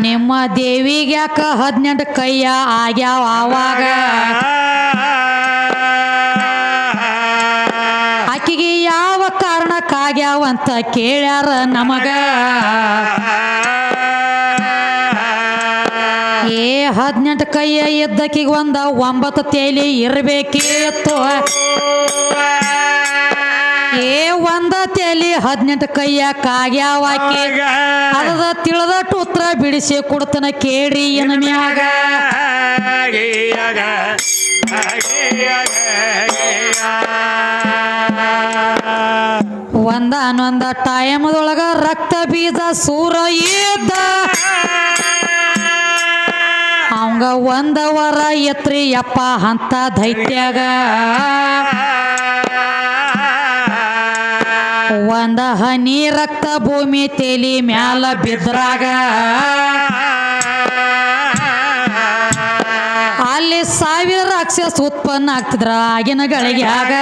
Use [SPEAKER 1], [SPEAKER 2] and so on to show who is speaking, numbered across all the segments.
[SPEAKER 1] ನಿಮ್ಮ ದೇವಿಗೆ ಯಾಕ ಹದಿನೆಂಟು ಕೈಯ ಆಗ್ಯಾವ ಆವಾಗ? ಆಕಿಗೆ ಯಾವ ಕಾರಣಕ್ಕಾಗ್ಯಾವ ಅಂತ ಕೇಳ್ಯಾರ ನಮಗ. ಏ ಹದಿನೆಂಟು ಕೈಯ ಇದ್ದಕ್ಕಿಗೆ ಒಂದ ಒಂಬತ್ತು ತೇಲಿ ಇರಬೇಕಿತ್ತು ತೇಲಿ ಹದಿನೆಂಟು ಕೈಯ ಕಾಗ್ಯಾವಾಕಿ ಅದರ ಅದ ತಿಳಿದಟ್ಟು ಉತ್ತರ ಬಿಡಿಸಿ ಕೊಡ್ತನ ಕೇಳ್ರಿ ಏನ ಮ್ಯಾಗ? ಒಂದ ಅನ್ನೊಂದ ಟೈಮದೊಳಗ ರಕ್ತ ಬೀಜ ಸೂರ ಇದ್ದ. ಅವಂಗ ಒಂದ ವರ ಎತ್ರಿ ಯಪ್ಪ ಅಂತ ದೈತ್ಯಾಗ. ಒಂದ ಹನಿ ರಕ್ತ ಭೂಮಿ ತೇಲಿ ಮ್ಯಾಲ ಬಿದ್ರಾಗ, ಅಲ್ಲಿ ಸಾವಿರ ರಾಕ್ಷಸ ಉತ್ಪನ್ನ ಆಗ್ತಿದ್ರ, ಆಗಿನ ಗಳಿಗ್ಯಾಗ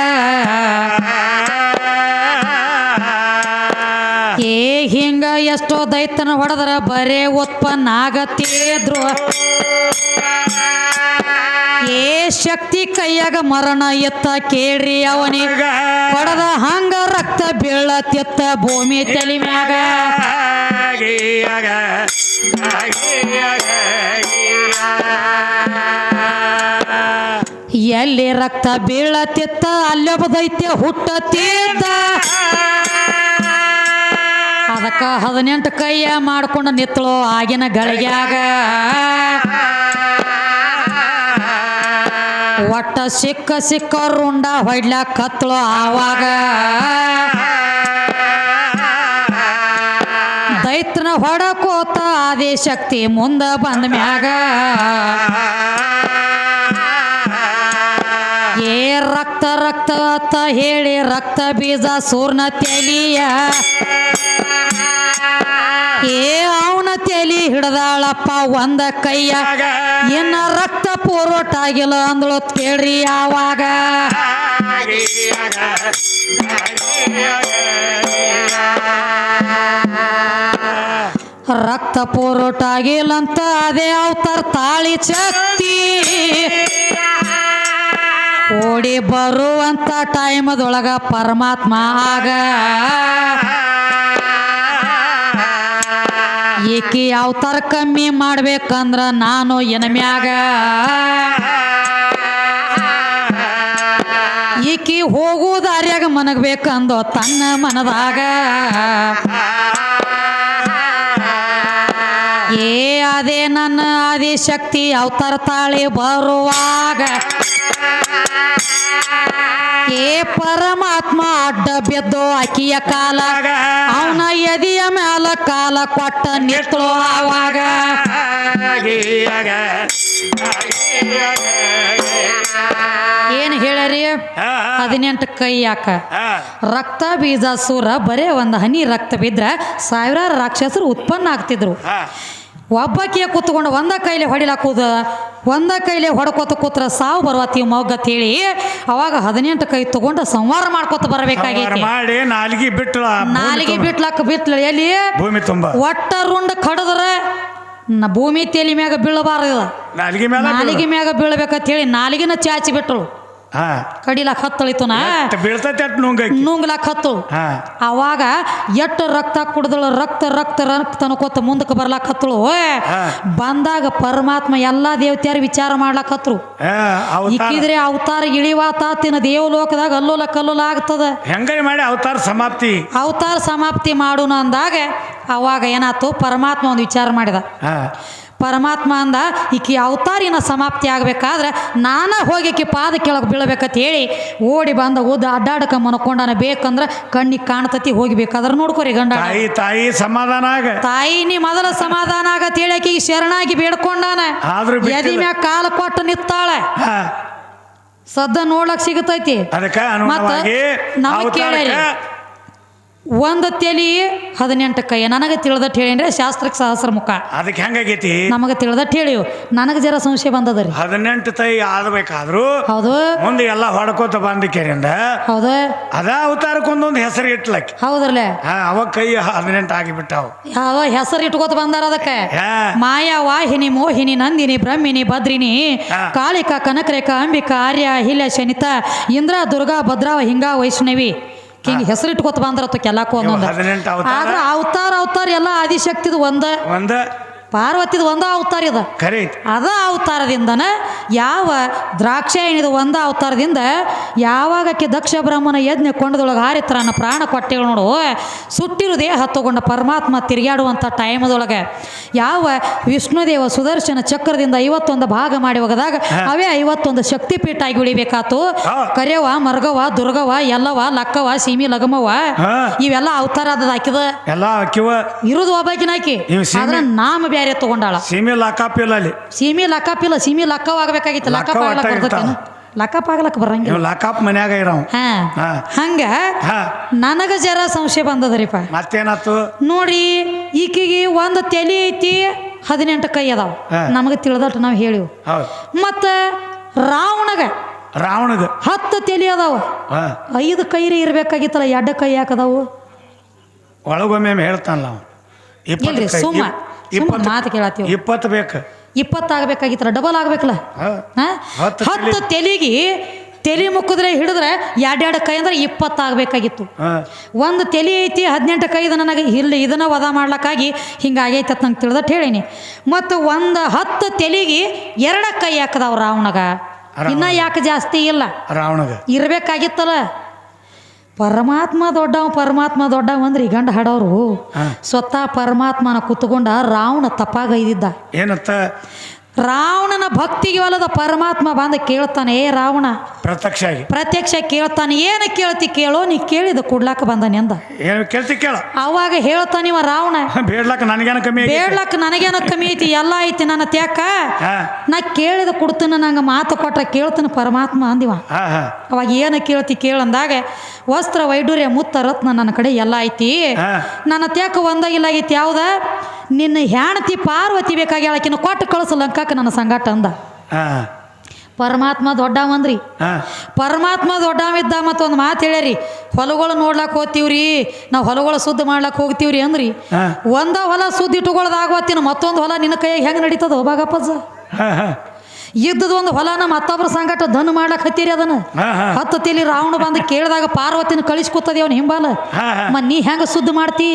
[SPEAKER 1] ಏ, ಹಿಂಗ ಎಷ್ಟೋ ದೈತನ ಹೊಡೆದ್ರ ಬರೇ ಉತ್ಪನ್ನ ಆಗತ್ತಿದ್ರು ಏ ಶಕ್ತಿ ಕೈಯಾಗ ಮರಣ ಎತ್ತ ಕೇಳ್ರಿ ಅವನಿ. ಹೊಡೆದ ಹಂಗ ರಕ್ತ ಬೀಳತ್ತೆತ್ತ ಭೂಮಿ ತಲೆ ಮ್ಯಾಗ. ಎಲ್ಲಿ ರಕ್ತ ಬೀಳತ್ತಿತ್ತ ಅಲ್ಲೊಬ್ಬ ದೈತ್ಯ ತೀರ್ಥ ಅದಕ್ಕ ಹದಿನೆಂಟು ಕೈಯ ಮಾಡ್ಕೊಂಡು ನಿತ್ತಳು ಆಗಿನ ಗಳಿಗ್ಯಾಗ. ಒಟ್ಟ ಸಿಕ್ಕ ಸಿಕ್ಕ ರುಂಡ ಹೊಯ್ಲಾಕ ಕತ್ತಳು ಆವಾಗ. ದೈತ್ರನ ಹೊಡಕೋತ ಆದಿ ಶಕ್ತಿ ಮುಂದ ಬಂದ ಮ್ಯಾಗ. ಏ ರಕ್ತ ರಕ್ತ ಅತ್ತ ಹೇಳಿ ರಕ್ತ ಬೀಜ ಸೂರ್ಣ ತೆಲಿಯ. ಏ ಅವನ ತೆಲಿ ಹಿಡ್ದಾಳಪ್ಪ ಒಂದ ಕೈಯ. ಇನ್ನ ರಕ್ತ ಪೂರ್ವಟ ಆಗಿಲ್ಲ ಅಂದಳು ಕೇಳ್ರಿ ಯಾವಾಗ ರಕ್ತ ಪೂರೋಟ ಆಗಿಲ್ಲ ಅಂತ ಅದೇ ಅವತಾರ ತಾಳಿ ಶಕ್ತಿ ಓಡಿ ಬರುವಂತ ಟೈಮದೊಳಗ ಪರಮಾತ್ಮ ಆಗ. ಈಕಿ ಅವತಾರ ಕಮ್ಮಿ ಮಾಡ್ಬೇಕಂದ್ರ ನಾನು ಎನಮ್ಯಾಗ? ಈಕಿ ಹೋಗು ಮನಗ್ಬೇಕಂದ ತನ್ನ ಮನದಾಗ? ಏ ಅದೇ ನನ್ನ ಆದಿಶಕ್ತಿ ಅವತಾರ ತಾಳಿ ಬರುವಾಗ. ಏ ಪರಮಾತ್ಮ ಅಡ್ಡ ಬಿದ್ದೋ ಆಕಿಯ ಕಾಲ. ಅವನ ಎದಿಯ ಮ್ಯಾಲ ಕಾಲ ಕೊಟ್ಟ ನಿತ್ತಳು ಆವಾಗ. ಏನ್ ಹೇಳರಿ ಹದಿನೆಂಟು ಕೈ ಯಾಕ? ರಕ್ತ ಬೀಜ ಸೂರ ಬರೇ ಒಂದು ಹನಿ ರಕ್ತ ಬಿದ್ರ ಸಾವಿರಾರು ರಾಕ್ಷಸರು ಉತ್ಪನ್ನ ಆಗ್ತಿದ್ರು. ಒಬ್ಬಾಕಿಯ ಕೂತ್ಕೊಂಡು ಒಂದ ಕೈಲಿ ಹೊಡಿಲಾಕುದ ಒಂದ ಕೈಲಿ ಹೊಡ್ಕೋತ ಕೂತ್ರ ಸಾವು ಬರುವತ್ತಿ ಮೊಗ್ಗ ಹೇಳಿ ಅವಾಗ ಹದಿನೆಂಟು ಕೈ ತಗೊಂಡು ಸಂವಾರ ಮಾಡ್ಕೋತ ಬರಬೇಕಾಗಿ
[SPEAKER 2] ಮಾಡಿ ನಾಲ್ಗಿ ಬಿಟ್ಲ
[SPEAKER 1] ನಾಲಿಗೆ ಬಿಟ್ಲಾಕ ಬಿಟ್ಲ ಎಲ್ಲಿ?
[SPEAKER 2] ಭೂಮಿ ತುಂಬಾ.
[SPEAKER 1] ಒಟ್ಟ ರುಂಡ ಕಡದ್ರ ನ ಭೂಮಿ ತೇಲಿ ಮ್ಯಾಗ ಬೀಳಬಾರದು.
[SPEAKER 2] ನಾಲ್ಗಿ
[SPEAKER 1] ಮ್ಯಾಗ ಬೀಳ್ಬೇಕಂತ ಹೇಳಿ ನಾಲಿಗೆನ ಚಾಚಿ ಬಿಟ್ಟಳು
[SPEAKER 2] ಹಾ
[SPEAKER 1] ಕಡಿಲಾಕ ಹತ್ತಳಿತು ನಾ?
[SPEAKER 2] ಎಷ್ಟ್ ಬೀಳ್ತೈತೆ ಅಟ್ ನುಂಗೈತಿ
[SPEAKER 1] ನುಂಗ್ಲಾಕ ಹತ್ತು. ಅವಾಗ ಎಟ್ಟು ರಕ್ತ ಕುಡ್ದಳು ರಕ್ತ ರಕ್ತ ರಕ್ತ ಅನ್ಕೋತ ಮುಂದಕ್ಕೆ ಬರ್ಲಾಕ್ ಹತ್ತಳು. ಬಂದಾಗ ಪರಮಾತ್ಮ ಎಲ್ಲಾ ದೇವತೆಯರು ವಿಚಾರ ಮಾಡ್ಲಾಕ್ ಹತ್ರು. ಇಕ್ಕಿದ್ರೆ ಅವತಾರ ಇಳಿವಾತಾತಿನ ದೇವಲೋಕದಾಗ ಅಲ್ಲೋಲ ಕಲ್ಲೋಲ ಆಗ್ತದ.
[SPEAKER 2] ಹೆಂಗೇ ಮಾಡಿ ಅವತಾರ ಸಮಾಪ್ತಿ?
[SPEAKER 1] ಅವತಾರ ಸಮಾಪ್ತಿ ಮಾಡೋಣ ಅಂದಾಗ ಅವಾಗ ಏನಾತು? ಪರಮಾತ್ಮ ಒಂದು ವಿಚಾರ ಮಾಡಿದ. ಪರಮಾತ್ಮ ಅಂದ ಈಕಿ ಅವತಾರಿನ ಸಮಾಪ್ತಿ ಆಗಬೇಕಾದ್ರೆ ನಾನೇ ಹೋಗಿ ಈಕಿ ಪಾದ ಕೆಳಗೆ ಬೀಳ್ಬೇಕಂತ ಹೇಳಿ ಓಡಿ ಬಂದ ಓದ ಅಡ್ಡಾಡಕ ಮನ್ಕೊಂಡಾನ ಬೇಕಂದ್ರ ಕಣ್ಣಿಗೆ ಕಾಣ್ತತಿ ಹೋಗ್ಬೇಕಾದ್ರೆ ನೋಡ್ಕೋರಿ ಗಂಡ.
[SPEAKER 2] ತಾಯಿ ತಾಯಿ ಸಮಾಧಾನ ಆಗ.
[SPEAKER 1] ತಾಯಿ ನೀ ಮೊದಲ ಸಮಾಧಾನ ಆಗತ್ ಹೇಳಿ ಆಕಿಗೆ ಶರಣಾಗಿ ಬೇಡ್ಕೊಂಡಾನ. ಎದಿ ಮ್ಯಾಗ ಕಾಲ ಕೊಟ್ಟು ನಿತ್ತಾಳೆ ಸದ್ದ ನೋಡ್ಲಕ್ ಸಿಗತೈತಿ.
[SPEAKER 2] ಅದಕ್ಕೆ
[SPEAKER 1] ನಾವು.
[SPEAKER 2] ಅವತಾರಕ್ಕೆ
[SPEAKER 1] ಒಂದು ತೆಲಿ ಹದಿನೆಂಟು ಕೈ. ನನಗೆ ತಿಳಿದಟ್ಟು ಹೇಳೇನ್ರಿ ಶಾಸ್ತ್ರಕ್ಕೆ ಸಹಸ್ರ ಮುಖ.
[SPEAKER 2] ಅದಕ್ಕೆ ಹೆಂಗಾಗೈತಿ?
[SPEAKER 1] ನಮಗೆ ತಿಳಿದಟ್ಟು ಹೇಳಿವು ನನಗೆ ಜರ ಸಂಶಯ ಬಂದದ ರೀ.
[SPEAKER 2] ಹದಿನೆಂಟು ತೈ ಆದ್ಬೇಕಾದ್ರು
[SPEAKER 1] ಹೌದು.
[SPEAKER 2] ಮುಂದೆ ಎಲ್ಲ ಹೊಡ್ಕೋತ ಬಂದಿಕೆರಿಂದ
[SPEAKER 1] ಹೌದು.
[SPEAKER 2] ಅದ ಅವತಾರಕ್ಕೊಂದೊಂದು ಹೆಸರು ಇಟ್ಲಕ್ಕೆ.
[SPEAKER 1] ಹೌದ್ರಲ್ಲ?
[SPEAKER 2] ಅವ ಕೈ ಹದಿನೆಂಟು ಆಗಿಬಿಟ್ಟಾವು.
[SPEAKER 1] ಯಾವ ಹೆಸರು ಇಟ್ಕೋತ ಬಂದಾರ ಅದಕ್ಕೆ. ಮಾಯಾ ವಾಹಿನಿ ಮೋಹಿನಿ ನಂದಿನಿ ಬ್ರಹ್ಮಿನಿ ಭದ್ರಿನಿ
[SPEAKER 2] ಕಾಳಿಕ
[SPEAKER 1] ಕಾಳಿಕಾ ಕನಕರೇಖಾ ಅಂಬಿಕಾ ಆರ್ಯ ಹಿಲ್ಯ ಶನಿತ ಇಂದ್ರ ದುರ್ಗಾ ಭದ್ರಾವ ಹಿಂಗ ವೈಷ್ಣವಿ. ಹಿಂಗೆ ಹೆಸರು ಬಂದ್ರ ಅಥವಾ ಕೆಲಾಕೋ ಅನ್ನೋದು
[SPEAKER 2] ಹದಿನೆಂಟು ಅವತಾರ.
[SPEAKER 1] ಆದ್ರ ಅವತಾರ ಅವತಾರ ಎಲ್ಲ ಆದಿಶಕ್ತಿದು ಒಂದ.
[SPEAKER 2] ಒಂದ.
[SPEAKER 1] ಪಾರ್ವತಿದು ಒಂದ ಅವತಾರ ಇದ.
[SPEAKER 2] ಖರೆ
[SPEAKER 1] ಅದ ಅವತಾರದಿಂದನ ಯಾವ ದ್ರಾಕ್ಷಾಯಣಿದ ಒಂದ ಅವತಾರದಿಂದ ಯಾವಾಗ ಆಕಿ ದಕ್ಷ ಬ್ರಹ್ಮನ ಯಜ್ಞ ಕೊಂಡದೊಳಗೆ ಹಾರಿತ್ರನ ಪ್ರಾಣ ಕೊಟ್ಟೆಗಳು ನೋಡು. ಸುಟ್ಟಿರು ದೇಹ ತಗೊಂಡ ಪರಮಾತ್ಮ ತಿರುಗಾಡುವಂಥ ಟೈಮದೊಳಗೆ ಯಾವ ವಿಷ್ಣುದೇವ ಸುದರ್ಶನ ಚಕ್ರದಿಂದ ಐವತ್ತೊಂದು ಭಾಗ ಮಾಡಿ ಹೋಗದಾಗ ಅವೇ ಐವತ್ತೊಂದು ಶಕ್ತಿಪೀಠ ಆಗಿ ಉಳಿಬೇಕಾತು. ಕರೆಯವ ಮರ್ಗವ ದುರ್ಗವ ಎಲ್ಲವ ಲಕ್ಕವ ಸೀಮಿ ಲಗಮವ. ಇವೆಲ್ಲ ಅವತಾರ ಅದ ಹಾಕಿದ.
[SPEAKER 2] ಎಲ್ಲ ಕಿವ
[SPEAKER 1] ಇರುದು ಒಬ್ಬಾಕಿನ
[SPEAKER 2] ಸೀಮೆ-
[SPEAKER 1] ಆದ್ರ ನಾಮ ಬ್ಯಾರೆ ತಗೊಂಡಾಳ.
[SPEAKER 2] ಸೀಮೆ ಲಕ್ಕಾಪಿಲ್ಲ ಅಲ್ಲಿ.
[SPEAKER 1] ಸೀಮಿ ಲಕ್ಕಾಪಿಲ್ಲ ಸೀಮಿ ಲಕ್ಕವ್ ಆಗ್ಬೇಕಾಗಿತ್ತು
[SPEAKER 2] ಲಕ್ಕವ್
[SPEAKER 1] ಲಕ್ಕಪ್ ಆಗ್ಲಕ್
[SPEAKER 2] ಅಟ್ಟ
[SPEAKER 1] ಬರ್ತೈತೇನು? ಲಕ್ಕಪ್ ಆಗ್ಲಕ್ ಬರಂಗಿಲ್ಲ.
[SPEAKER 2] ಲಕ್ಕಪ್ಪ ಲಾಕಾಪ್ ಮನ್ಯಾಗ ಇರವ್
[SPEAKER 1] ಹಾ.
[SPEAKER 2] ಹಾ.
[SPEAKER 1] ಹಂಗ
[SPEAKER 2] ಹಾ.
[SPEAKER 1] ನನಗ ಜರ ಸಂಶಯ ಬಂದದ್ರಿಪ್ಪ
[SPEAKER 2] ಮತ್ತೇನಾತು?
[SPEAKER 1] ನೋಡಿ ಈಕಿಗೆ ಒಂದು ತಲೆ ಐತಿ ಹದಿನೆಂಟು ಕೈ ಅದಾವ.
[SPEAKER 2] ಹಾ.
[SPEAKER 1] ನಮಗೆ ತಿಳಿದಟ್ಟು ನಾವು ಹೇಳಿವು.
[SPEAKER 2] ಹೌದು.
[SPEAKER 1] ಮತ್ತ ರಾವಣಗ
[SPEAKER 2] ರಾವಣಗ.
[SPEAKER 1] ಹತ್ತು ತಲೆ ಅದಾವ.
[SPEAKER 2] ಹಾ.
[SPEAKER 1] ಐದು ಕೈರಿ ಇರ್ಬೇಕಾಗಿತ್ತಲ್ಲ ಎಡ್ಡ ಕೈ ಯಾಕದಾವು
[SPEAKER 2] ಒಳಗೊಮ್ಮೆ ಹೇಳ್ತಾನಲ್ಲ
[SPEAKER 1] ಇಲ್ರಿ
[SPEAKER 2] ಕೈ-
[SPEAKER 1] ಸುಮ್ಮ.
[SPEAKER 2] ಇಪ್ಪತ್ತು
[SPEAKER 1] ಮಾತು ಕೇಳತ್ತೀವಿ
[SPEAKER 2] ಇಪ್ಪತ್ತು ಬೇಕು.
[SPEAKER 1] ಇಪ್ಪತ್ತು ಆಗ್ಬೇಕಾಗಿತ್ತಲ್ಲ ಡಬಲ್ ಆಗ್ಬೇಕಲ್ಲ?
[SPEAKER 2] ಹತ್ತು
[SPEAKER 1] ತೆಲಿಗಿ ತೆಲಿ ಮುಕ್ಕಿದ್ರೆ ಹಿಡಿದ್ರೆ ಎರಡೆರಡು ಕೈ ಅಂದ್ರೆ ಇಪ್ಪತ್ತು ಆಗಬೇಕಾಗಿತ್ತು. ಒಂದು ತೆಲಿ ಐತಿ ಹದಿನೆಂಟು ಕೈದು ನನಗೆ ಇಲ್ಲಿ ಇದನ್ನ ವಧ ಮಾಡ್ಲಕ್ಕಾಗಿ ಹಿಂಗಾಗೈತೆ ಅಂತ ನಂಗೆ ತಿಳಿದಟ್ಟು ಹೇಳೀನಿ. ಮತ್ತು ಒಂದು ಹತ್ತು ತೆಲಿಗೆ ಎರಡು ಕೈ ಹಾಕದವ್ ರಾವಣಗ. ಇನ್ನ ಯಾಕೆ ಜಾಸ್ತಿ ಇಲ್ಲ?
[SPEAKER 2] ರಾವಣಗ.
[SPEAKER 1] ಇರ್ಬೇಕಾಗಿತ್ತಲ್ಲ? ಪರಮಾತ್ಮ ದೊಡ್ಡವ ಪರಮಾತ್ಮ ದೊಡ್ಡವ ಅಂದ್ರೆ ಈ ಗಂಡ ಹಾಡೋರು. ಸ್ವತಃ ಪರಮಾತ್ಮನ ಕುತ್ಕೊಂಡ ರಾವಣ ತಪ್ಪಾಗೈದಿದ್ದ
[SPEAKER 2] ಏನತ್ತ
[SPEAKER 1] ರಾವಣನ ಭಕ್ತಿಗೆ ಒಲದ ಪರಮಾತ್ಮ ಬಂದ ಕೇಳ್ತಾನೆ ಏ ರಾವಣ
[SPEAKER 2] ಪ್ರತ್ಯಕ್ಷ ಆಗಿ
[SPEAKER 1] ಪ್ರತ್ಯಕ್ಷ ಕೇಳ್ತಾನೆ ಏನು ಕೇಳ್ತಿ ಕೇಳೋ ನೀ ಕೇಳಿದ ಕೊಡ್ಲಾಕ ಬಂದಾನೆ ಅಂದ.
[SPEAKER 2] ಏನು ಕೇಳ್ತಿ ಕೇಳ.
[SPEAKER 1] ಅವಾಗ ಹೇಳ್ತಾನಿವ ರಾವಣ
[SPEAKER 2] ಬೇಡ್ಲಕ್ಕ ನನಗೇನ ಕಮ್ಮಿ ಆಗೈತಿ?
[SPEAKER 1] ಬೇಡ್ಲಕ್ಕ ನನಗೇನೋ ಕಮ್ಮಿ ಐತಿ ಎಲ್ಲ ಐತಿ ನನ್ನ ತ್ಯಾಕ. ನಾ ಕೇಳಿದ ಕೊಡ್ತೀನಿ ನಂಗೆ ಮಾತು ಕೊಟ್ರೆ ಕೇಳ್ತಾನೆ ಪರಮಾತ್ಮ ಅಂದಿವ. ಅವಾಗ ಏನು ಕೇಳ್ತಿ ಕೇಳಂದಾಗ ವಸ್ತ್ರ ವೈಡೂರ್ಯ ಮುತ್ತ ರತ್ನ ನನ್ನ ಕಡೆ ಎಲ್ಲ ಐತಿ. ನನ್ನ ತ್ಯಾಕ ಒಂದಾಗಿಲ್ಲ ಆಗೈತಿ ಯಾವ್ದ? ನಿನ್ನ ಹೆಣ್ತಿ ಪಾರ್ವತಿ ಬೇಕಾಗಿ ಆಕಿನ ಕೊಟ್ಟು ಕಳಿಸು ಲಂಕಾಕ ನನ್ನ ಸಂಗಾಟ ಅಂದ. ಪರಮಾತ್ಮ ದೊಡ್ಡವಂದ್ರಿ.
[SPEAKER 2] ಅಂದ್ರಿ
[SPEAKER 1] ಪರಮಾತ್ಮ ದೊಡ್ಡವಿದ್ದ ಮತ್ತೊಂದು ಮಾತು ಹೇಳ್ಯಾರಿ ಹೊಲಗಳು ನೋಡ್ಲಾಕ್ ಹೋಗ್ತೀವ್ರಿ ನಾವು ಹೊಲಗಳು ಶುದ್ಧ ಮಾಡ್ಲಾಕ್ ಹೋಗ್ತೀವ್ರಿ ಅಂದ್ರಿ. ಒಂದ ಹೊಲ ಸುದ್ದಿ ಇಟ್ಟುಕೊಳ್ಳೋದಾಗೋತ್ತಿನ ಮತ್ತೊಂದು ಹೊಲ ನಿನ್ನ ಕೈಯಾಗ ಹೆಂಗೆ ನಡೀತದ
[SPEAKER 2] ಹೋಗಾಗಪ್ಪ
[SPEAKER 1] ಇದ್ದದ ಒಂದು ಹೊಲನ ಮತ್ತೊಬ್ಬರ ಸಂಗಟ ಧನು ಮಾಡ್ಲಕ್ ಹತ್ತೀರಿ ಅದನ್ನ. ಹತ್ತು ತಿಲಿ ರಾವಣ ಬಂದು ಕೇಳಿದಾಗ ಪಾರ್ವತಿನ ಕಳಿಸ್ಕೊತದೆ ಅವ್ನ ಹಿಂಬಾಲ. ಮ ನೀ ಹೆಂಗ ಸುದ್ದಿ ಮಾಡ್ತಿ?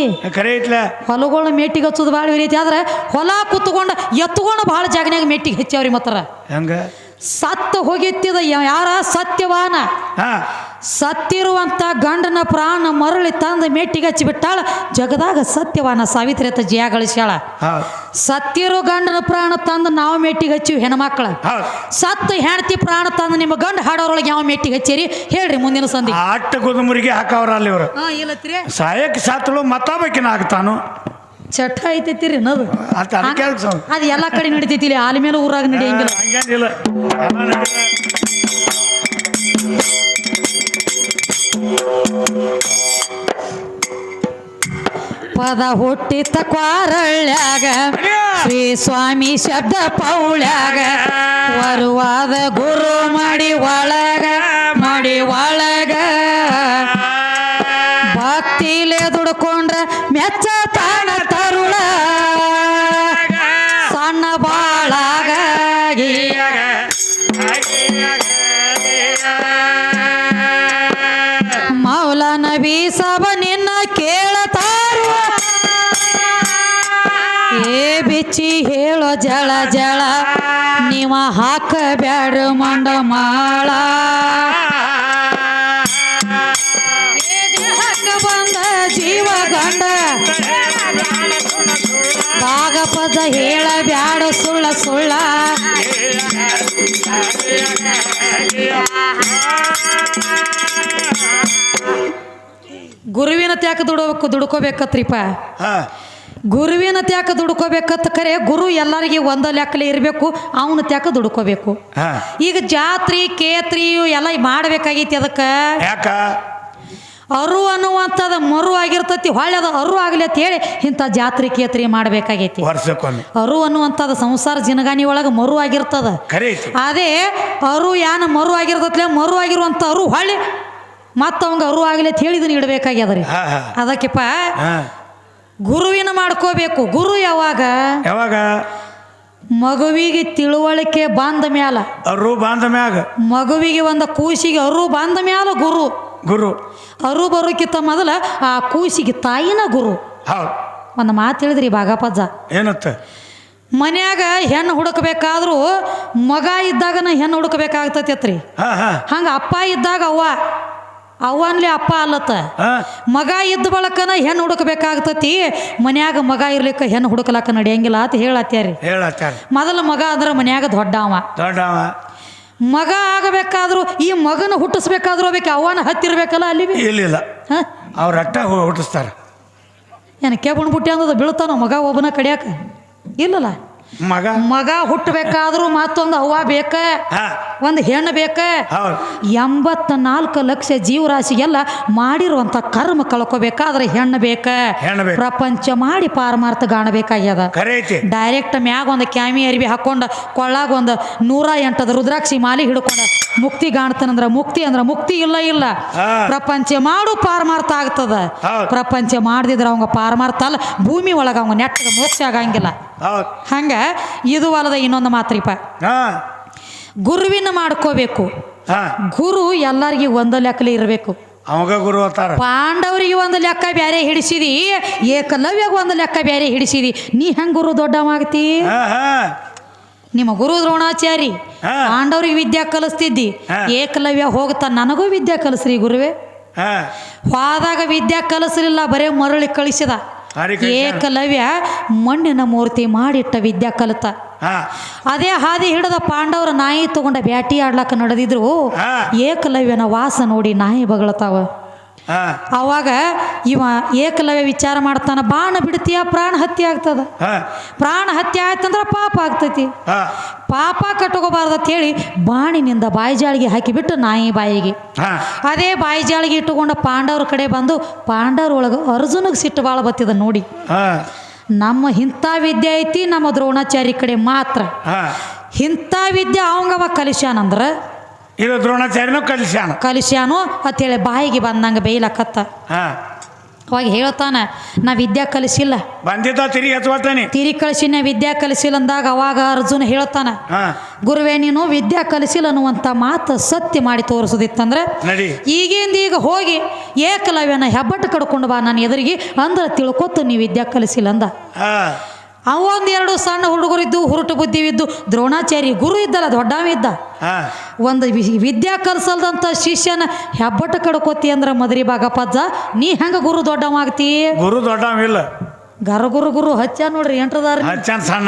[SPEAKER 1] ಹೊಲಗಳ ಮೇಟಿಗೆ ಹಚ್ಚೋದು ಭಾಳ ರೀತಿ ಆದ್ರೆ ಹೊಲ ಕುತ್ಕೊಂಡು ಎತ್ಕೊಂಡು ಭಾಳ ಜಾಗನ್ಯಾಗ ಮೆಟ್ಟಿಗೆ ಹೆಚ್ಚವ್ರಿ ಮತ್ತರ.
[SPEAKER 2] ಹೆಂಗ?
[SPEAKER 1] ಸತ್ತ ಹೋಗಿತ್ತಿದ ಯಾರ ಸತ್ಯವಾನ?
[SPEAKER 2] ಸತ್ತಿರುವಂತ
[SPEAKER 1] ಸತ್ತಿರುವಂಥ ಗಂಡನ ಪ್ರಾಣ ಮರಳಿ ತಂದು ಮೆಟ್ಟಿಗೆ ಹಚ್ಚಿಬಿಟ್ಟಾಳ ಜಗದಾಗ ಸತ್ಯವಾನ ಸಾವಿತ್ರಿ ಅಂತ ಜಯ ಗಳಿಸ್ಯಾಳ. ಸತ್ತಿರೋ ಗಂಡನ ಪ್ರಾಣ ತಂದು ನಾವು ಮೆಟ್ಟಿಗೆ ಹಚ್ಚಿವಿ ಹೆಣ್ಮಕ್ಳ. ಸತ್ತು ಹೆಣ್ತಿ ಪ್ರಾಣ ತಂದು ನಿಮ್ಮ ಗಂಡ ಹಾಡೋರೊಳಗೆ ಯಾವ ಮೆಟ್ಟಿಗೆ ಹಚ್ಚಿರಿ? ಹೇಳ್ರಿ ಮುಂದಿನ ಸಂದಿ
[SPEAKER 2] ಆಟ ಗುದುಮುರಿಗೆ ಹಾಕವ್ರ ಅಲ್ಲಿ ಇವರು. ಸಾಯಕ್ಕೆ ಸಾತಳು ಮತ್ತಾಬೇಕಿನ ಆಗ್ತಾನು.
[SPEAKER 1] ಚಟ
[SPEAKER 2] ಐತೈತಿ ರೀ ಅನ್ನೋದು.
[SPEAKER 1] ಅದು ಎಲ್ಲ ಕಡೆ ನಡಿತೈತಿ ಇಲ್ಲಿ ಆಲ್ ಮೇಲೆ ಊರಾಗ ನಡೆಯಂಗಿಲ್ಲ. ಪದ ಹುಟ್ಟಿತ ಕ್ವಾರಳ್ಯಾಗ ಶ್ರೀ ಸ್ವಾಮಿ ಶಬ್ದ ಪೌಳ್ಯಾಗ ವರುವಾದ ಗುರು ಮಾಡಿ ಒಳಗ ಮಾಡಿ ಒಳಗ. ಭಕ್ತಿಲೆ ದುಡ್ಕೊಂಡ್ರ ಏ ಬಿಚ್ಚಿ ಹೇಳೋ ಜಳ ಜಳ, ನೀವ ಹಾಕ ಬ್ಯಾಡ ಮಂಡ ಮಾಳ. ಬಂದ ಜೀವ ಗಂಡ, ಭಾಗಪದ ಹೇಳಬ್ಯಾಡ ಸುಳ್ಳ ಸುಳ್ಳ. ಗುರುವಿನ ತ್ಯಾಕ ದುಡಬೇಕು, ದುಡ್ಕೋಬೇಕತ್ರಿಪ್ಪ.
[SPEAKER 2] ಹಾ.
[SPEAKER 1] ಗುರುವಿನ ತ್ಯಾಕ ದುಡ್ಕೋಬೇಕಂತ ಕರೆ ಗುರು ಎಲ್ಲರಿಗೆ ಒಂದ ಲೆಕ್ಕಲೆ ಇರಬೇಕು ಅವನ ತ್ಯಾಕ ದುಡ್ಕೋಬೇಕು. ಈಗ ಜಾತ್ರಿ ಕೇತ್ರಿ ಎಲ್ಲ ಮಾಡ್ಬೇಕಾಗೈತಿ ಅದಕ್ಕೆ.
[SPEAKER 2] ಯಾಕ?
[SPEAKER 1] ಅರು ಅನ್ನುವಂಥದ್ದು ಮರು ಆಗಿರ್ತತಿ ಹೊಳ್ಳಿ ಅದು ಅರು ಆಗಲಿ ಅಂತ ಹೇಳಿ ಇಂಥ ಜಾತ್ರೆ ಕೇತ್ರಿ ಮಾಡಬೇಕಾಗೈತಿ.
[SPEAKER 2] ವರ್ಷಕ್ಕೊಮ್ಮೆ.
[SPEAKER 1] ಅರು ಅನ್ನುವಂಥದ್ದು ಸಂಸಾರ ಜಿನಗಾನಿ ಒಳಗೆ ಮರು ಆಗಿರ್ತದ. ಅದೇ ಅರು ಯಾನ ಮರು ಆಗಿರ್ತತ್ಲೆ ಮರು ಆಗಿರುವಂಥ ಅರು ಹೊಳ್ಳಿ ಮತ್ತೆ ಅವಂಗ ಅರು ಆಗಲಿ ಅಂತ ಹೇಳಿ ಇದನ್ನ ಇಡಬೇಕಾಗ್ಯದ ರೀ ಅದಕ್ಕೆಪ್ಪ ಗುರುವಿನ ಮಾಡ್ಕೋಬೇಕು. ಗುರು ಯಾವಾಗ?
[SPEAKER 2] ಯಾವಾಗ?
[SPEAKER 1] ಮಗುವಿಗೆ ತಿಳುವಳಿಕೆ ಬಂದ ಮ್ಯಾಲ.
[SPEAKER 2] ಅರು ಬಾಂಧ ಮ್ಯಾಗ.
[SPEAKER 1] ಮಗುವಿಗೆ ಒಂದು ಕೂಸಿಗೆ ಅರು ಬಂದ ಮ್ಯಾಲ ಗುರು.
[SPEAKER 2] ಗುರು.
[SPEAKER 1] ಅರು ಬರೋಕ್ಕಿಂತ ಮೊದಲ ಆ ಕೂಸಿಗೆ ತಾಯಿನ ಗುರು.
[SPEAKER 2] ಹೌದು.
[SPEAKER 1] ಒಂದು ಮಾತು ಹೇಳಿದ್ರಿ ಬಾಗಪ್ಪಜ್ಜ
[SPEAKER 2] ಏನತ್ತ?
[SPEAKER 1] ಮನ್ಯಾಗ ಹೆಣ್ಣು ಹುಡುಕ್ಬೇಕಾದ್ರೂ ಮಗ ಇದ್ದಾಗನ ಹೆಣ್ಣು ಹುಡುಕ್ಬೇಕಾಗ್ತತಿ ಹಂಗೆ ಅಪ್ಪ ಇದ್ದಾಗ ಅವ್ವ ಅವ್ವ ಅನ್ಲಿ ಅಪ್ಪ ಅಲ್ಲತ್ತ. ಮಗ ಇದ್ದ ಬಳಕನ ಹೆಣ್ಣು ಹುಡುಕಬೇಕಾಗ್ತತಿ. ಮನ್ಯಾಗ ಮಗ ಇರ್ಲಿಕ್ಕ ಹೆಣ್ಣು ಹುಡುಕಲಕ್ಕ ನಡೆಯಂಗಿಲ್ಲ ಅಂತ ಹೇಳತ್ಯಾರಿ.
[SPEAKER 2] ಹೇಳತ್ತಾರ
[SPEAKER 1] ಮೊದಲ ಮಗ ಅಂದ್ರೆ ಮನ್ಯಾಗ ದೊಡ್ಡ ಅವ
[SPEAKER 2] ದೊಡ್ಡವ.
[SPEAKER 1] ಮಗ ಆಗಬೇಕಾದ್ರೂ ಈ ಮಗನ ಹುಟ್ಟಿಸ್ಬೇಕಾದ್ರೂ ಅವಕ್ಕೆ ಅವನ ಹತ್ತಿರ್ಬೇಕಲ್ಲ ಅಲ್ಲಿ ಹ?
[SPEAKER 2] ಅವ್ರ ಅಟ್ಟ ಹುಟ್ಟಿಸ್ತಾರ.
[SPEAKER 1] ಏನು ಕೇಬಣ್ಣ ಬುಟ್ಟಿ ಅಂದದ ಬೀಳ್ತಾನೋ ಮಗ ಒಬ್ಬನ ಕಡಿಯಾಕ? ಇಲ್ಲಲ್ಲ.
[SPEAKER 2] ಮಗ?
[SPEAKER 1] ಮಗ ಹುಟ್ಟಬೇಕಾದ್ರೂ ಮತ್ತೊಂದು ಅವ್ವ ಬೇಕ? ಒಂದು ಹೆಣ್ಣು ಬೇಕ? ಎಂಬತ್ತ ನಾಲ್ಕು ಲಕ್ಷ ಜೀವರಾಶಿಗೆಲ್ಲ ಮಾಡಿರುವಂತ ಕರ್ಮ ಕಳ್ಕೊಬೇಕಾದ್ರೆ ಹೆಣ್ಣು ಬೇಕ. ಪ್ರಪಂಚ ಮಾಡಿ ಪಾರಮಾರ್ಥ ಕಾಣಬೇಕಾಗ್ಯದ ಡೈರೆಕ್ಟ್ ಮ್ಯಾಗ ಒಂದು ಕ್ಯಾಮಿ ಅರಿವಿ ಹಾಕೊಂಡು ಕೊಳ್ಳಾಗ ಒಂದು ನೂರ ಎಂಟದ ರುದ್ರಾಕ್ಷಿ ಮಾಲಿ ಹಿಡ್ಕೊಂಡು ಮುಕ್ತಿ ಕಾಣ್ತಾನಂದ್ರ ಮುಕ್ತಿ ಅಂದ್ರ ಮುಕ್ತಿ ಇಲ್ಲ ಇಲ್ಲ. ಪ್ರಪಂಚ ಮಾಡು ಪಾರಮಾರ್ಥ ಆಗ್ತದ. ಪ್ರಪಂಚ ಮಾಡಿದ್ರೆ ಅವಂಗ ಪಾರಮಾರ್ಥ ಅಲ್ಲ ಭೂಮಿ ಒಳಗ ಅವಂಗ ನೆಟ್ಟಗ ಮೋಕ್ಷ ಆಗಂಗಿಲ್ಲ. ಹಂಗ ಇದು ಅಲ್ಲದ ಇನ್ನೊಂದು ಮಾತ್ರಿಪ. ಗುರುವಿನ ಮಾಡ್ಕೋಬೇಕು. ಗುರು ಎಲ್ಲರಿಗೆ ಒಂದು ಲೆಕ್ಕಲಿ ಇರಬೇಕು.
[SPEAKER 2] ಅವಾಗ ಗುರು ಅಂತಾರ
[SPEAKER 1] ಪಾಂಡವರಿಗೆ ಒಂದು ಲೆಕ್ಕ ಬೇರೆ ಹಿಡಿಸಿದಿ ಏಕಲವ್ಯಾಗ ಒಂದು ಲೆಕ್ಕ ಬೇರೆ ಹಿಡಿಸಿದಿ. ನೀ ಹೆಂಗ್ ಗುರು ದೊಡ್ಡವಾಗ್ತಿ? ನಿಮ್ಮ ಗುರು ದ್ರೋಣಾಚಾರಿ ಪಾಂಡವರಿಗೆ ವಿದ್ಯಾ ಕಲಿಸ್ತಿದ್ದಿ. ಏಕಲವ್ಯ ಹೋಗ್ತಾ ನನಗೂ ವಿದ್ಯಾ ಕಲಿಸ್ರಿ ಗುರುವೇ. ಹೋದಾಗ ವಿದ್ಯಾ ಕಲಿಸ್ಲಿಲ್ಲ ಬರೇ ಮರಳಿ ಕಳಿಸಿದ. ಏಕಲವ್ಯ ಮಣ್ಣಿನ ಮೂರ್ತಿ ಮಾಡಿಟ್ಟ ವಿದ್ಯಾ ಕಲಿತ. ಅದೇ ಹಾದಿ ಹಿಡಿದ ಪಾಂಡವರ ನಾಯಿ ತಗೊಂಡ ಬ್ಯಾಟಿ ಆಡ್ಲಕ್ಕ ನಡೆದಿದ್ರು ಏಕಲವ್ಯನ ವಾಸ ನೋಡಿ ನಾಯಿ ಬಗಳತಾವ. ಅವಾಗ ಇವ ಏಕಲವ್ಯ ವಿಚಾರ ಮಾಡ್ತಾನ ಬಾಣ ಬಿಡ್ತೀಯ ಪ್ರಾಣ ಹತ್ಯೆ ಆಗ್ತದ? ಪ್ರಾಣ ಹತ್ಯೆ ಆಯ್ತಂದ್ರೆ ಪಾಪ ಆಗ್ತೈತಿ. ಪಾಪ ಕಟ್ಕೋಬಾರ್ದು ಅಂತ ಹೇಳಿ ಬಾಣಿನಿಂದ ಬಾಯಿ ಜಾಳಿಗೆ ಹಾಕಿಬಿಟ್ಟು ನಾಯಿ ಬಾಯಿಗೆ. ಅದೇ ಬಾಯಿ ಜಾಳಿಗೆ ಇಟ್ಟುಕೊಂಡ ಪಾಂಡವ್ರ ಕಡೆ ಬಂದು ಪಾಂಡವ್ರ ಒಳಗೆ ಅರ್ಜುನಿಗೆ ಸಿಟ್ಟು ಬಾಳ ಬತ್ತಿದ ನೋಡಿ. ನಮ್ಮ ಇಂಥ ವಿದ್ಯೆ ಐತಿ ನಮ್ಮ ದ್ರೋಣಾಚಾರಿ ಕಡೆ ಮಾತ್ರ. ಇಂಥ ವಿದ್ಯೆ ಅವಂಗವ ಕಲಿಸ್ಯಾನಂದ್ರ
[SPEAKER 2] ಇದು ದ್ರೋಣಾಚಾರ್ಯನೂ ಕಲಿಸ್ಯಾನ.
[SPEAKER 1] ಕಲಿಸ್ಯಾನು? ಅಂತೇಳಿ ಬಾಯಿಗೆ ಬಂದಂಗೆ ಬೇಯ್ಲಕತ್ತ.
[SPEAKER 2] ಹಾ.
[SPEAKER 1] ಅವಾಗ ಹೇಳ್ತಾನ ನಾ ವಿದ್ಯಾ ಕಲಿಸಿಲ್ಲ.
[SPEAKER 2] ಬಂದಿದ್ದ ತಿರುಗಿ ಹಚ್ಕೊತಾನೆ
[SPEAKER 1] ತಿರಿ ಕಳಿಸಿ ನಾ ವಿದ್ಯಾ ಕಲಿಸಿಲ್ಲ ಅಂದಾಗ ಅವಾಗ ಅರ್ಜುನ ಹೇಳ್ತಾನ
[SPEAKER 2] ಹಾ.
[SPEAKER 1] ಗುರುವೇ ನೀನು ವಿದ್ಯಾ ಕಲಿಸಿಲ್ಲ ಅನ್ನುವಂಥ ಮಾತು ಸತ್ಯ ಮಾಡಿ ತೋರಿಸುದಿತ್ತಂದ್ರೆ
[SPEAKER 2] ನಡಿ.
[SPEAKER 1] ಈಗಿಂದ ಈಗ ಹೋಗಿ ಏಕಲವ್ಯನ ಹೆಬ್ಬಟ್ಟು ಕಡ್ಕೊಂಡು ಬಾ ನನ್ನ ಎದುರಿಗೆ ಅಂದ್ರೆ ತಿಳ್ಕೊತ ನೀ ವಿದ್ಯಾ ಕಲಿಸಿಲ್ಲ ಅಂದ.
[SPEAKER 2] ಹಾ.
[SPEAKER 1] ಅವ ಒಂದು ಎರಡು ಸಣ್ಣ ಹುಡುಗರಿದ್ದು ಹುರುಟು ಬುದ್ಧಿವಿದ್ದು ದ್ರೋಣಾಚಾರಿ ಗುರು ಇದ್ದಲ್ಲ ದೊಡ್ಡವ ಇದ್ದ. ಒಂದು ವಿದ್ಯಾ ಕಲ್ಸಲ್ದಂಥ ಶಿಷ್ಯನ ಹೆಬ್ಬಟ್ಟು ಕಡ್ಕೋತಿ ಅಂದ್ರೆ ಮದರಿ ಬಾಗಪ್ಪಜ್ಜ ನೀ ಹೆಂಗ ಗುರು ದೊಡ್ಡವ ಆಗ್ತಿ?
[SPEAKER 2] ಗುರು ದೊಡ್ಡವಿಲ್ಲ
[SPEAKER 1] ಗರ ಗುರು ಗುರು ಹಚ್ಚ ನೋಡ್ರಿ ಎಂಟ್ರದಾರ
[SPEAKER 2] ಸಣ್ಣ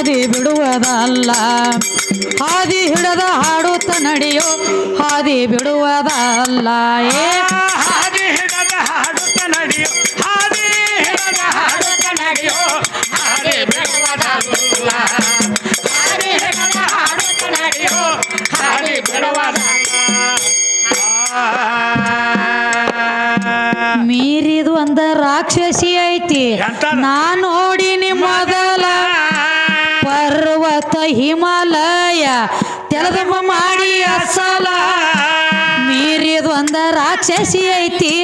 [SPEAKER 2] ಹಾದಿ ಬಿಡುವುದಲ್ಲ. ಹಾದಿ ಹಿಡದ ಹಾಡುತ್ತ ನಡೆಯೋ ಹಾದಿ ಬಿಡುವುದಲ್ಲ.
[SPEAKER 1] ಏ
[SPEAKER 2] ಹಾದಿ ಹಿಡದ ಹಾಡುತ್ತ ನಡೆಯೋ ಹಾದಿ ಹಿಡದ ಹಾಡುತ್ತ ನಡೆಯೋ ಹಾದಿ ಬಿಡುವುದಲ್ಲ. ಹಾದಿ ಹಿಡದ ಹಾಡುತ್ತ ನಡೆಯೋ ಹಾದಿ ಬಿಡುವುದಲ್ಲ.
[SPEAKER 1] ಮೀರಿದು ಅಂದ ರಾಕ್ಷಸಿ ಐತಿ. ನಾನು ನೋಡಿನಿ ಮೊದಲ ಪರ್ವತ ಹಿಮಾಲಯ ತೆಲದಮ್ಮ ಮಾಡಿ ಅಸಲ. ಮೀರಿದೊಂದ ರಾಕ್ಷಸಿ ಐತಿ,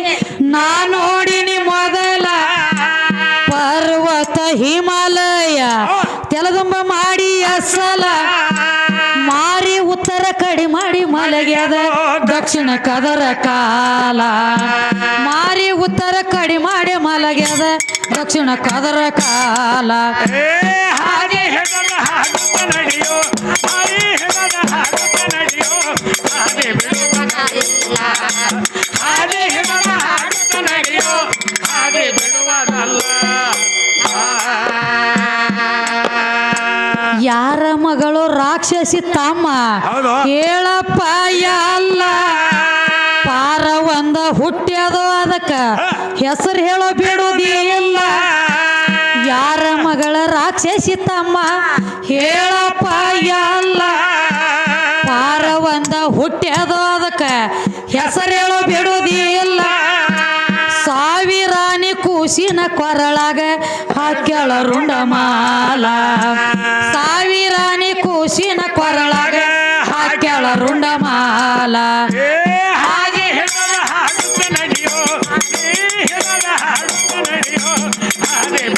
[SPEAKER 1] ನಾ ನೋಡಿನಿ ಮೊದಲ. ಪರ್ವತ ಹಿಮಾಲಯ ತೆಲದಂಬ ಮಾಡಿ ಅಸಲ. ಮಾರಿ ಉತ್ತರ ಕಡಿ ಮಾಡಿ ಮಲಗ್ಯದ ದಕ್ಷಿಣ ಕದರ ಕಾಲ. ಮಾರಿ ಉತ್ತರ ಕಡಿ ಮಾಡಿ ಮಲಗ್ಯದ ದಕ್ಷಿಣ ಕದರ ಕಾಲ.
[SPEAKER 2] ನಡೆಯೋ ನಡೆಯೋ ಬಿಡುವುದಲ್ಲ ನಡೆಯೋ ಬಿಡುವುದಲ್ಲ
[SPEAKER 1] ಯಾರ ಮಗಳು ರಾಕ್ಷಸಿ ತಮ್ಮ. ಹೇಳಪ್ಪ ಅಲ್ಲ ಪಾರ ಒಂದ ಹುಟ್ಟ್ಯದು ಅದಕ್ಕ. ಹೆಸರು ಹೇಳೋ ಬಿಡುವುದಿಲ್ಲ ಯಾರ ಮಗಳ ರಾಕ್ಷಸಿ ತಮ್ಮ? ಹೇಳಪ್ಪ, ಎಲ್ಲ ಪಾರ ಒಂದ ಹುಟ್ಟ್ಯದೋ ಅದಕ್ಕೆ ಹೇಳೋ ಬಿಡೋದಿಲ್ಲ ಸಾವಿರಾನಿ ಕೂಸಿನ ಕೊರಳಾಗ ಹಾಕ್ಯಾಳ ರುಂಡಮಾಲ. ಸಾವಿರಾನಿ ಕೂಸಿನ ಕೊರಳಾಗ ಹಾಕ್ಯಾಳ ರುಂಡಮಾಲ.
[SPEAKER 2] ಏ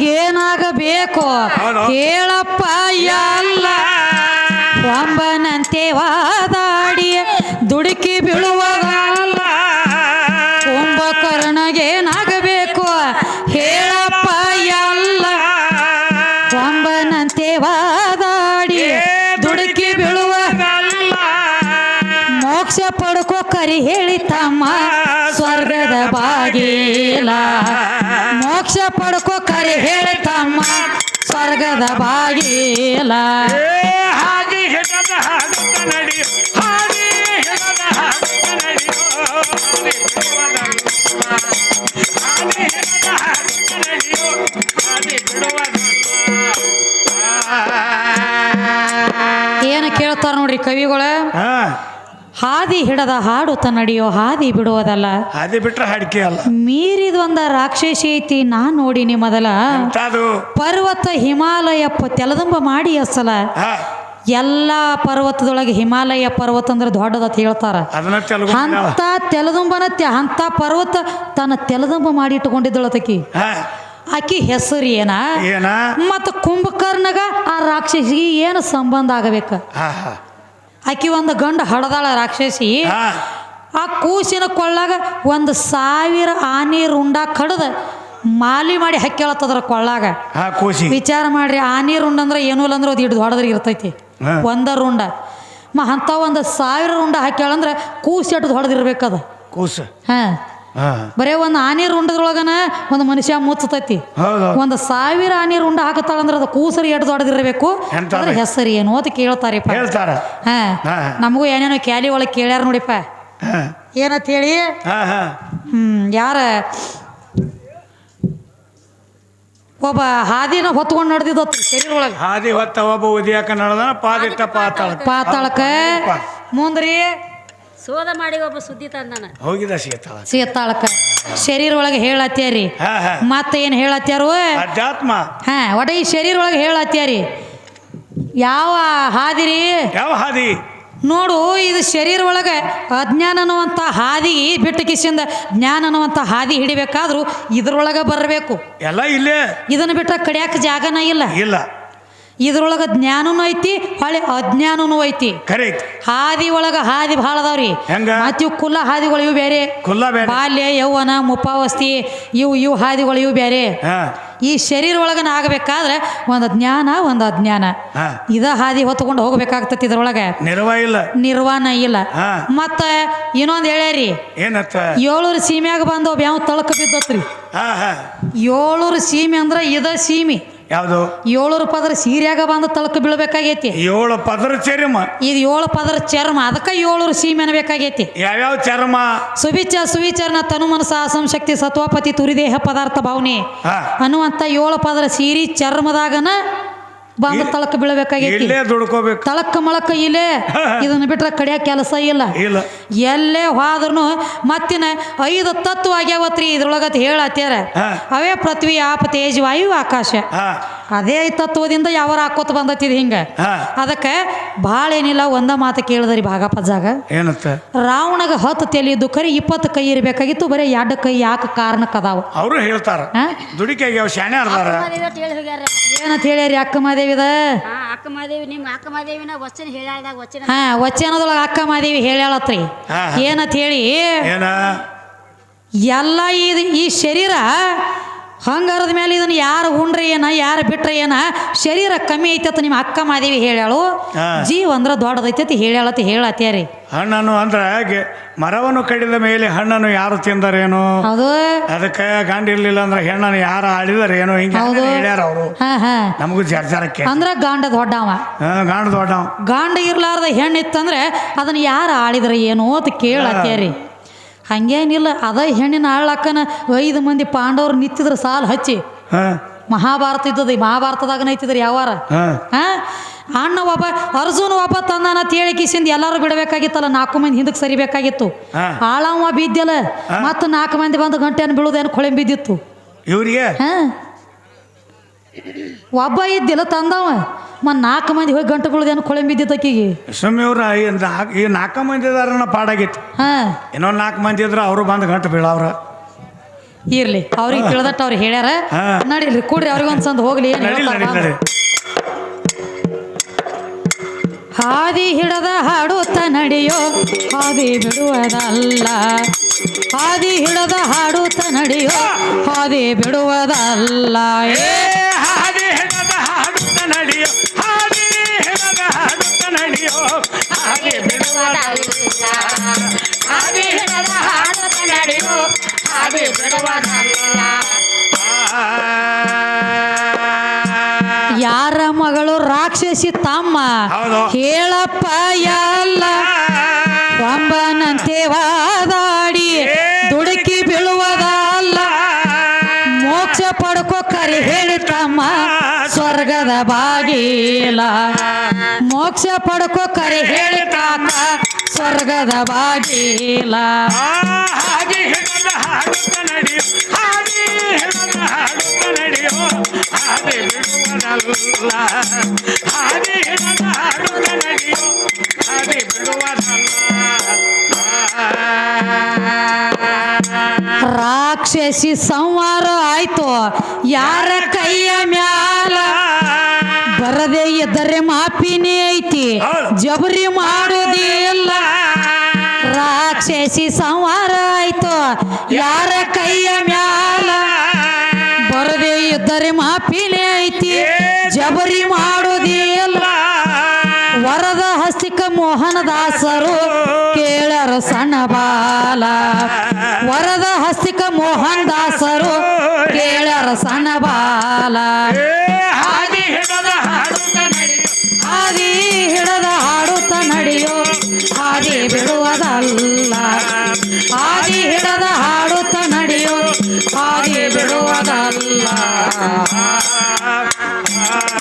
[SPEAKER 1] ಕುಂಭಕರ್ಣಗೇನಾಗಬೇಕು
[SPEAKER 2] ಕೇಳಪ್ಪ
[SPEAKER 1] ಹೇಳಪ್ಪ ಎಲ್ಲ. ಕೊಂಬನಂತೆ ವಾದಾಡಿ ದುಡುಕಿ ಬೀಳುವುದಲ್ಲ ಕುಂಭಕರ್ಣಗೇನಾಗಬೇಕು ಹೇಳಪ್ಪ ಎಲ್ಲ. ಕೊಂಬನಂತೆ ವಾದಾಡಿ ದುಡುಕಿ ಬೀಳುವ ಮೋಕ್ಷ ಪಡ್ಕೋ ಕರಿ ಹೇಳಿ ತಮ್ಮ. ಸ್ವರ್ಗದ ಬಾಗಿಲ ಮೋಕ್ಷ ಪಡ್ಕೋ ಕರೆ ಹೇಳ್ತಮ್ಮ ಸ್ವರ್ಗದ ಬಾಗಿಲ
[SPEAKER 2] ಹಿಡದ ಹಿಡದ.
[SPEAKER 1] ಏನು ಕೇಳ್ತಾರ ನೋಡ್ರಿ ಕವಿಗಳ ಹಾದಿ ಹಿಡದ ಹಾಡು ತನ್ನಡಿಯೋ ಹಾದಿ ಬಿಡುವುದಲ್ಲ.
[SPEAKER 2] ಹಾದಿ ಬಿಟ್ರೆ ಹಾಡಿಕೆ ಅಲ್ಲ.
[SPEAKER 1] ಮೀರಿದ ಒಂದ ರಾಕ್ಷಸಿ ಐತಿ ನಾ ನೋಡಿನಿ ಮೊದಲ. ಪರ್ವತ ಹಿಮಾಲಯ ತೆಲದುಂಬ ಮಾಡಿ ಅಸಲ ಎಲ್ಲ ಪರ್ವತದೊಳಗೆ ಹಿಮಾಲಯ ಪರ್ವತ ಅಂದ್ರೆ ದೊಡ್ಡದತ್ ಹೇಳ್ತಾರ. ಅಂತ ತೆಲದುಂಬನತ್ಯ ಅಂತ ಪರ್ವತ ತನ್ನ ತೆಲದುಂಬ ಮಾಡಿ
[SPEAKER 2] ಇಟ್ಟುಕೊಂಡಿದ್ದಳತಕಿ
[SPEAKER 1] ಆಕಿ ಹೆಸರು ಏನ? ಮತ್ತ ಕುಂಭಕರ್ಣಗ ಆ ರಾಕ್ಷಸಿಗೆ ಏನು ಸಂಬಂಧ ಆಗಬೇಕು? ಆಕಿ ಒಂದು ಗಂಡು ಹಡದಾಳ ರಾಕ್ಷಸಿ. ಆ ಕೂಸಿನ ಕೊಳ್ಳಾಗ ಒಂದು ಸಾವಿರ ಆನೆ ರುಂಡ ಕಡ್ದ ಮಾಲಿ ಮಾಡಿ ಹಕ್ಕೇಳತ್ತದ್ರ ಕೊಳ್ಳಾಗ. ವಿಚಾರ ಮಾಡ್ರಿ ಆನೆ ರುಂಡ ಅಂದ್ರೆ ಏನೂ ಇಲ್ಲ ಅಂದ್ರೆ ಅದು ಹಿಡ್ದು ದೊಡ್ಡದ್ರ ಇರ್ತೈತಿ. ಒಂದ ರುಂಡ. ಮ ಅಂಥ ಒಂದು ಸಾವಿರ ರುಂಡ ಹಾಕ್ಯಾಳಂದ್ರೆ ಕೂಸಿ ಅಟ್ಟು ದೊಡ್ಡದಿರ್ಬೇಕದ.
[SPEAKER 2] ಕೂಸು.
[SPEAKER 1] ಹಾ. ಬರೇ ಒಂದು ಆನೆ ರುಂಡದ್ರೊಳಗನ ಒಂದು ಮನುಷ್ಯ ಮುಚ್ಚತೈತಿ ಒಂದು ಸಾವಿರ ಆನೆ ರುಂಡ ಹಾಕತ್ತಾಳಂದ್ರೆ ಅದು ಕೂಸರಿ ಎಡ್ ದೊಡ್ಡದಿರಬೇಕು. ಅಂದ್ರೆ ಹೆಸರು ಏನು ಅಂತ ಕೇಳ್ತಾರೆ
[SPEAKER 2] ಹೇಳ್ತಾರ.
[SPEAKER 1] ಹಾ. ನಮಗೂ ಏನೇನೋ ಕ್ಯಾಲಿ ಒಳಗೆ ಕೇಳ್ಯಾರ ನೋಡಿಪ್ಪ. ಏನಂತ ಹೇಳಿ? ಹ್ಮ್ ಯಾರ? ಒಬ್ಬ ಹಾದಿನ ಹೊತ್ಕೊಂಡು ನಡೆದಿದ್ದತ್ರಿ ಶರೀರ ಒಳಗೆ
[SPEAKER 2] ಹಾದಿ ಹೊತ್ತ ಒಬ್ಬ ಉದಿಯಾಕ ನಡೆದ ಪಾದಿಟ್ಟ ಪಾತಾಳ
[SPEAKER 1] ಪಾತಾಳಕ್ಕ. ಮುಂದ್ರಿ.
[SPEAKER 3] ಸೋದ ಮಾಡಿ ಒಬ್ಬ ಸುದ್ದಿ ತಂದಾನ.
[SPEAKER 2] ಹೋಗಿದ
[SPEAKER 1] ಸೀತಾಳಕ್ಕ ಶರೀರ ಒಳಗೆ ಹೇಳತ್ಯಾರಿ.
[SPEAKER 2] ಹಾ ಹಾ.
[SPEAKER 1] ಮತ್ತೆ ಏನು ಹೇಳತ್ಯಾರು?
[SPEAKER 2] ಅಧ್ಯಾತ್ಮ.
[SPEAKER 1] ಹಾ ಒಟ ಈ ಶರೀರ ಒಳಗೆ ಹೇಳತ್ಯಾರಿ. ಯಾವ ಹಾದಿರಿ?
[SPEAKER 2] ಯಾವ ಹಾದಿ?
[SPEAKER 1] ನೋಡು ಇದು ಶರೀರ ಒಳಗೆ ಅಜ್ಞಾನ ಅನ್ನುವಂಥ ಹಾದಿ ಬಿಟ್ಟು ಕಿಸಿಂದ ಜ್ಞಾನ ಅನ್ನುವಂಥ ಹಾದಿ ಹಿಡಿಬೇಕಾದ್ರೂ ಇದ್ರೊಳಗೆ ಬರಬೇಕು.
[SPEAKER 2] ಎಲ್ಲ ಇಲ್ಲೇ.
[SPEAKER 1] ಇದನ್ನು ಬಿಟ್ಟರೆ ಕಡಿಯಾಕ ಜಾಗನ ಇಲ್ಲ.
[SPEAKER 2] ಇಲ್ಲ.
[SPEAKER 1] ಇದ್ರೊಳಗೆ ಜ್ಞಾನನೂ ಐತಿ ಹೊಳೆ ಅಜ್ಞಾನನೂ ಐತಿ. ಹಾದಿ ಒಳಗ ಹಾದಿ ಭಾಳ ಅದಾವ್ರಿ. ಮತ್ತ ಇವು ಕುಲ್ಲ ಹಾದಿಗಳು ಇವು ಬೇರೆ ಬಾಲ್ಯ ಯೌವನ ಮುಪ್ಪಾವಸ್ತಿ ಇವು ಇವು ಹಾದಿಗಳು ಇವು ಬೇರೆ ಈ ಶರೀರ ಒಳಗನ ಆಗಬೇಕಾದ್ರೆ ಒಂದು ಜ್ಞಾನ ಒಂದು ಅಜ್ಞಾನ. ಇದ ಹಾದಿ ಹೊತ್ಕೊಂಡು ಹೋಗ್ಬೇಕಾಗ್ತತಿ ಇದ್ರೊಳಗೆ.
[SPEAKER 2] ನಿರ್ವ ಇಲ್ಲ.
[SPEAKER 1] ನಿರ್ವಾಣ ಇಲ್ಲ. ಮತ್ತ ಇನ್ನೊಂದು ಹೇಳ್ಯಾರಿ.
[SPEAKER 2] ಏನತ್ತ?
[SPEAKER 1] ಏಳೂರು ಸೀಮ್ಯಾಗ ಬಂದು ಯಾವ ತಳಕ ಬಿದ್ದತ್ರಿ. ಏಳೂರು ಸೀಮೆ ಅಂದ್ರೆ ಇದ ಸೀಮೆ.
[SPEAKER 2] ಯಾವುದು?
[SPEAKER 1] ಏಳು ಪದರ ಸೀರ್ಯಾಗ ಬಂದು ತಳಕ ಬೀಳ್ಬೇಕಾಗೈತಿ.
[SPEAKER 2] ಏಳು ಪದರ ಚರ್ಮ.
[SPEAKER 1] ಇದು ಏಳು ಪದರ ಚರ್ಮ ಅದಕ್ಕೆ ಏಳು ಸೀಮೆ ಅನ್ಬೇಕಾಗೈತಿ
[SPEAKER 2] ಯಾವ್ಯಾವ ಚರ್ಮ?
[SPEAKER 1] ಸುವಿಚ ಸುವಿಚಾರನ ತನು ಮನಸ ಅಸಂಶಕ್ತಿ ಸತ್ವಪತಿ ತುರಿದೇಹ ಪದಾರ್ಥ ಭಾವನೆ. ಅನ್ನುವಂಥ ಏಳು ಪದರ ಸೀರಿ ಚರ್ಮದಾಗನ ಬಂದು ತಳಕ ಬೀಳ್ಬೇಕಾಗೈತಿ.
[SPEAKER 2] ಇಲ್ಲೇ ದುಡ್ಕೋಬೇಕು.
[SPEAKER 1] ತಳಕ ಮಳಕ ಇಲ್ಲೇ ಇದನ್ನ ಬಿಟ್ರೆ ಕಡೆಯ ಕೆಲಸ ಇಲ್ಲ.
[SPEAKER 2] ಇಲ್ಲ.
[SPEAKER 1] ಎಲ್ಲೇ ಹೋದ್ರೂ ಮತ್ತಿನ ಐದು ತತ್ವ ಆಗ್ಯಾವತ್ರಿ ಇದ್ರೊಳಗತ್ ಹೇಳತ್ಯಾರ. ಅವೇ ಪೃಥ್ವಿ ಆಪ ತೇಜ್ ವಾಯು ಆಕಾಶ. ಅದೇ ತತ್ವದಿಂದ ಯಾವಾರ ಹಾಕೋತ ಬಂದತ್ತಿದ್ ಹಿಂಗ? ಅದಕ್ಕೆ ಭಾಳ ಏನಿಲ್ಲ ಒಂದ ಮಾತು ಕೇಳಿದ್ರಿ ಭಾಗಪಜ್ಜಾಗ
[SPEAKER 2] ಏನತ್ತ
[SPEAKER 1] ರಾವಣಗ ಹತ್ತು ಇದ್ದು ಕರಿ ಇಪ್ಪತ್ತು ಕೈ ಇರಬೇಕಾಗಿತ್ತು ಬರೀ ಎರಡು ಕೈ ಯಾಕೆ ಕಾರಣಕ್ಕದಾವ
[SPEAKER 2] ಅವರು ಹೇಳ್ತಾರ.
[SPEAKER 1] ಹಾ?
[SPEAKER 2] ದುಡಿಕೆಗೆ ಶಾಣೆ
[SPEAKER 3] ಹೋಗ್ಯಾರ
[SPEAKER 1] ಏನಂತ ಹೇಳ್ಯಾರಿ ಅಕ್ಕ ಮಾದೇವಿದ
[SPEAKER 3] ಹಾ ಅಕ್ಕ ಮಾದೇವಿ ನಿಮ್ಮ ಅಕ್ಕ ಮಾದೇವಿನ ವಚನ ಹೇಳ್ಯಾಳ್ದಾಗ ವಚನ.
[SPEAKER 1] ಹಾ ವಚನದೊಳಗೆ ಅಕ್ಕ ಮಾದೇವಿ ಹೇಳ್ಯಾಳತ್ರಿ. ಏನಂತ ಹೇಳಿ?
[SPEAKER 2] ಏನ?
[SPEAKER 1] ಎಲ್ಲ ಇದು ಈ ಶರೀರ ಹಂಗಾರದ ಮೇಲೆ ಇದನ್ನು ಯಾರು ಉಂಡ್ರಿ ಏನ ಯಾರು ಬಿಟ್ರೆ ಏನ ಶರೀರ ಕಮ್ಮಿ ಐತತ್ ನಿಮ್ಮ ಅಕ್ಕ ಮಾದೇವಿ ಹೇಳ್ಯಾಳು. ಜೀವ ಅಂದ್ರ ದೊಡ್ಡದೈತತಿ ಹೇಳ್ಯಾಳತಿ ಹೇಳತ್ಯಾರಿ.
[SPEAKER 2] ಹಣ್ಣನ್ನು ಅಂದ್ರೆ ಮರವನ್ನು ಕಡಿದ ಮೇಲೆ ಹಣ್ಣನ್ನು ಯಾರು ತಿಂದರೇನು? ಅದಕ್ಕೆ ಗಂಡ ಇರ್ಲಿಲ್ಲ ಅಂದ್ರೆ ಹೆಣ್ಣನ್ನು ಯಾರು ಆಳಿದಾರೇನು? ಹಿಂಗೆ. ಹೇಳ್ಯಾರ ಅವರು. ನಮಗೂ ಜರ್ಜರಕ್ಕೆ
[SPEAKER 1] ಅಂದ್ರೆ ಗಾಂಡ ದೊಡ್ಡವ.
[SPEAKER 2] ಗಾಂಡ ದೊಡ್ಡವ.
[SPEAKER 1] ಗಾಂಡ ಇರ್ಲಾರ್ದ ಹೆಣ್ಣಿತ್ತಂದ್ರೆ ಅದನ್ನ ಯಾರು ಆಳಿದ್ರ ಏನು ಅಂತ ಕೇಳತ್ಯಾರಿ. ಹಂಗೇನಿಲ್ಲ ಅದ ಹೆಣ್ಣಿನ ಆಳಕ್ಕನ ಐದು ಮಂದಿ ಪಾಂಡವರು ನಿತ್ತಿದ್ರ ಸಾಲು ಹಚ್ಚಿ. ಮಹಾಭಾರತ ಇದ್ದದ ಈ ಮಹಾಭಾರತದಾಗ ಐತಿದ್ರಿ ಯಾವಾರ?
[SPEAKER 2] ಹಾ.
[SPEAKER 1] ಅಣ್ಣ ಒಬ್ಬ ಅರ್ಜುನ್ ಒಬ್ಬ ತಂದಾನ ಹೇಳಿಕಿಸಿಂದ ಎಲ್ಲರೂ ಬಿಡಬೇಕಾಗಿತ್ತಲ್ಲ ನಾಲ್ಕು ಮಂದಿ ಹಿಂದಕ್ಕೆ ಸರಿಬೇಕಾಗಿತ್ತು. ಆಳವ ಬಿದ್ದಲ್ಲ ಮತ್ತು ನಾಲ್ಕು ಮಂದಿ ಬಂದು ಗಂಟೆಯನ್ನು ಬೀಳುದೇನು ಕೊಳೆ ಬಿದ್ದಿತ್ತು.
[SPEAKER 2] ಇವ್ರಿಗೆ?
[SPEAKER 1] ಹಾ. ಒಬ್ಬ ಇದ್ದಿಲ್ಲ ತಂದವ. ಮತ್ತು ನಾಲ್ಕು ಮಂದಿ ಹೋಗಿ ಗಂಟು ಬೀಳುದೇನು ಕೊಳೆ ಬಿದ್ದಿತ್ತು ಆಕಿಗೆ.
[SPEAKER 2] ಸುಮ್ಮನೆ ಈ ನಾಲ್ಕು ಮಂದಿ ಇದಾರ ಪಾಡಾಗಿತ್ತು
[SPEAKER 1] ಹಾ.
[SPEAKER 2] ಇನ್ನೊಂದು ನಾಲ್ಕು ಮಂದಿ ಇದ್ರೆ ಅವರು ಬಂದು ಗಂಟು ಬೀಳವ್ರ.
[SPEAKER 1] ಇರ್ಲಿ ಅವ್ರಿಗೆ ತಿಳಿದಟ್ಟು ಅವ್ರು ಹೇಳ್ಯಾರ. ನಡೀಲಿ ಕೂಡ್ರಿ ಅವ್ರಿಗೆ ಹೋಗ್ಲಿ ಏನು
[SPEAKER 2] ನಡಿ
[SPEAKER 1] ಹೇಳ್ತಾರ
[SPEAKER 2] ನಡಿ
[SPEAKER 1] ಹಾದಿ ಹಿಡದ ಹಾಡುತ್ತ ನಡೆಯೋ ಹಾದಿ ಬಿಡುವುದಲ್ಲ. ಹಾದಿ ಹಿಡದ ಹಾಡುತ್ತ ನಡೆಯೋ ಹಾದಿ ಬಿಡುವುದಲ್ಲ.
[SPEAKER 2] ಏ ನಡೆಯೋ ಹಾದಿ ಹೆಣದ ಹಾಡುತ್ತ ನಡೆಯೋ ಹಾಗೆ ಬಿಡುವುದಲ್ಲ ಹಾದಿ ಹೆಣದ ಹಾಡುತ್ತ ನಡೆಯೋ ಹಾಗೆ ಬಿಡುವುದಲ್ಲ
[SPEAKER 1] ಯಾರ ಮಗಳು ರಾಕ್ಷಸಿ ತಮ್ಮ? ಹೇಳಪ್ಪ ಎಲ್ಲ ಬಾಗಿಲ. ಮೋಕ್ಷ ಪಡ್ಕೋ ಕರೆ ಹೇಳಿ ತಾತ ಸ್ವರ್ಗದ ಬಾಗಿಲ.
[SPEAKER 2] ಹಾದಿ ಹೆಣದ ಹಾಡುತ್ತ ನಡೆಯೋ ಹಾದಿ ಹೆಣದ ಹಾಡುತ್ತ ನಡೆಯೋ ಹಾದಿ ಬಿಡುವುದಲ್ಲ ಹಾದಿ ಹೆಣದ ಹಾಡುತ್ತ ನಡೆಯೋ ಹಾದಿ ಬಿಡುವುದಲ್ಲ
[SPEAKER 1] ರಾಕ್ಷಸಿ ಸಂವಾರ ಆಯ್ತು. ಯಾರ ಕೈಯ ಮ್ಯಾಲ? ಬರದೇ ಇದ್ದರೆ ಮಾಪಿನೇ ಐತಿ. ಜಬರಿ ಮಾಡುದಿಲ್ಲ ರಾಕ್ಷಸಿ ಸಂವಾರ ಆಯ್ತು. ಯಾರ ಕೈಯ ಮ್ಯಾಲ ಬರದೇ ಇದ್ದರೆ ಮಾಪಿನೇ ಐತಿ. ಜಬರಿ ಮಾಡುದಿಲ್ಲ ವರದ ಹಸ್ತಿಕ ಮೋಹನ ದಾಸರು ಕೇಳರು ಸಣ್ಣ ಬಾಲ. ವರದ ಹಸ್ತಿಕ ಮೋಹನ್ ದಾಸರು ಕೇಳರ ಸಣ್ಣ ಬಾಲ. ಬಿಡುವುದಲ್ಲ ಹಾದಿ ಹಿಡದ